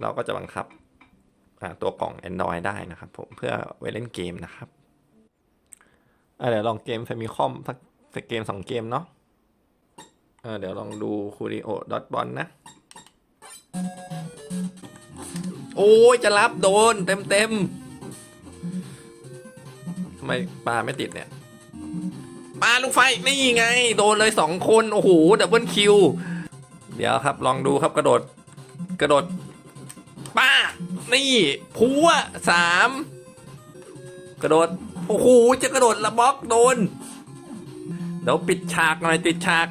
เราก็จะบังคับตัวกล่อง Android ได้นะครับผมเพื่อไว้เล่นเกมนะครับเดี๋ยวลองเกม Famicom สักเกมสองเกมเนาะเเดี๋ยวลองดู Curio Dot b o l นะ โอ้ย จะรับโดนเต็มเต็มทำไมปลาไม่ติดเนี่ยปลาลูกไฟ นี่ไง โดนเลยสองคน โอ้โหดับเบิลคิว เดี๋ยวครับ ลองดูครับกระโดดกระโดด ป้า นี่พัวสามกระโดด โอ้โห จะกระโดดละบล็อกโดน เดี๋ยวปิดฉากหน่อยติดฉาก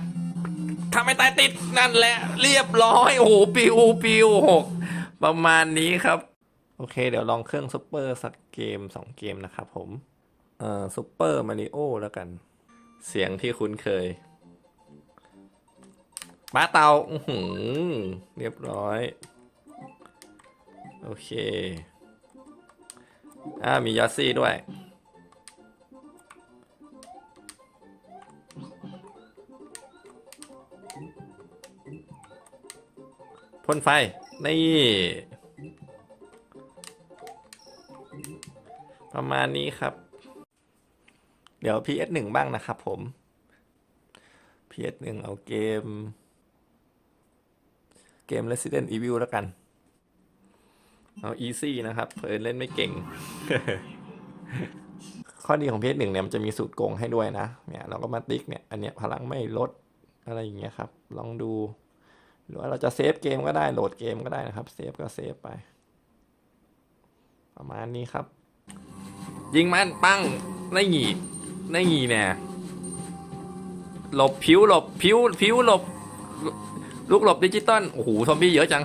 ทำให้ตายติดนั่นแหละ เรียบร้อย โอ้โห ปิวปิวหกประมาณนี้ครับ โอเค เดี๋ยวลองเครื่องซุปเปอร์สักเกมสองเกมนะครับผม เอ่อซุปเปอร์มาริโอแล้วกัน เสียงที่คุ้นเคยป้าเตาอื้อหือเรียบร้อย โอเค อ่า มียอซี่ด้วย พ่นไฟ นี่ ประมาณนี้ครับ เดี๋ยว PS1 บ้างนะครับผม PS1 เอาเกม เกม Resident Evil แล้วกัน เอา Easy นะครับเพิ่นเล่นไม่เก่ง ข้อดีของ PS1 เนี่ยมันจะมีสูตรโกงให้ด้วยนะ เนี่ยเราก็มาติ๊กเนี่ย อันเนี้ยพลังไม่ลดอะไรอย่างเงี้ยครับ ลองดู หรือว่าเราจะเซฟเกมก็ได้โหลดเกมก็ได้นะครับ เซฟก็เซฟไป ประมาณนี้ครับ ยิงมันปังไม่หยีไม่หยีเนี่ย หลบผิวหลบผิวผิวหลบ ลูกหลบดิจิตอล โอ้โห ซอมบี้เยอะจัง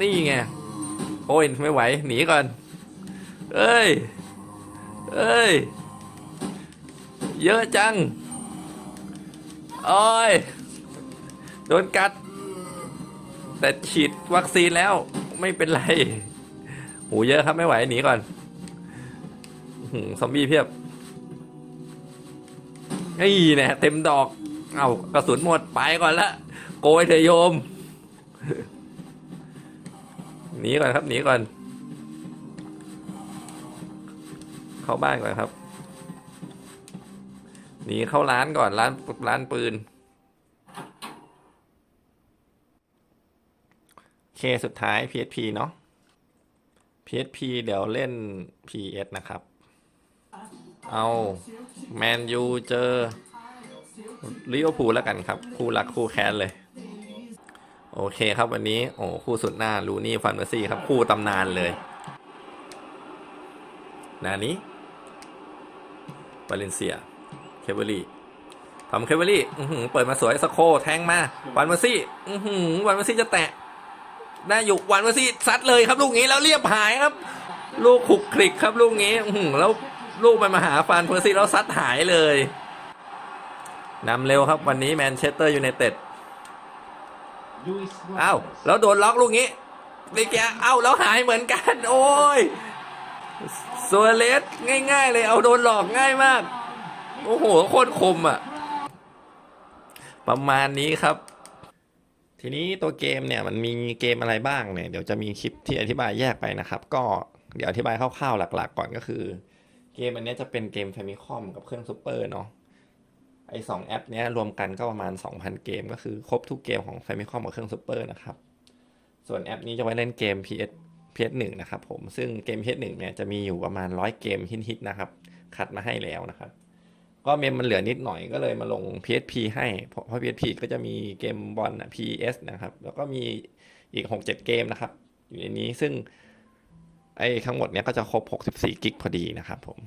นี่ไง โอ้ย ไม่ไหว หนีก่อน เอ้ย เอ้ย เยอะจัง โอ้ย โดนกัด แต่ฉีดวัคซีนแล้วไม่เป็นไรโหเยอะครับไม่ไหว หนีก่อนหือซอมบี้เพียบนี่แน่เต็มดอก เอากระสุนหมดไปก่อนละ โกยเถอะโยม หนีก่อนครับหนีก่อน เข้าบ้านก่อนครับ หนีเข้าร้านก่อนร้านร้านปืนเคสุดท้าย PSP เนาะ PSP เดี๋ยวเล่น PS นะครับ เอาแมนยูเจอลิเวอร์พูลแล้วกันครับ คู่รักคู่แค้นเลย โอเคครับวันนี้โอ้คู่สุดหน้าลูนี่ฟันเมอร์ซี่ครับ คู่ตำนานเลยนานี้วาเลนเซีย เคเบอรี่ทำเคเบอรี่เปิดมาสวยสโคแทงมาวันเมอร์ซี่อือหือวันเมอร์ซี่จะแตะได้อยู่วันเมอร์ซี่ซัดเลยครับลูกนี้แล้วเรียบหายครับ ลูกขุกคลิกครับลูกนี้แล้วลูกมันมาหาฟันเพอร์ซี่แล้วซัดหายเลยนำเร็วครับวันนี้แมนเชสเตอร์ยูไนเต็ด อ้าวแล้วโดนล็อกลูกนี้ลิเกียเอ้าแล้วหายเหมือนกัน โอ้ยโซเลสง่าย ๆ เลยเอาโดนหลอกง่ายมาก โอ้โหโคตรคมอะ ประมาณนี้ครับ ทีนี้ตัวเกมเนี่ยมันมีเกมอะไรบ้างเนี่ยเดี๋ยวจะมีคลิปที่อธิบายแยกไปนะครับ ก็เดี๋ยวอธิบายคร่าวๆหลัก ๆ ก่อนก็คือ เกมอันนี้จะเป็นเกม Famicom กับเครื่องซูเปอร์เนาะ ไอสองแอปเนี้ยรวมกันก็ประมาณ 2,000 เกม ก็คือครบทุกเกมของ Famicom กับเครื่องซูเปอร์นะครับ ส่วนแอปนี้จะไว้เล่นเกม PS PS1 นะครับผม ซึ่งเกม PS1 เนี่ยจะมีอยู่ประมาณ 100 เกมฮิตๆนะครับ คัดมาให้แล้วนะครับ ก็เมมมันเหลือนิดหน่อยก็เลยมาลง PSP ให้เพราะเพราะ PSP ก็จะมีเกมบอล PS นะครับ แล้วก็มีอีก 6-7 เกมนะครับ อยู่ในนี้ซึ่งไอ้ทั้งหมดเนี้ยก็จะครบ 64 กิกพอดีนะครับผม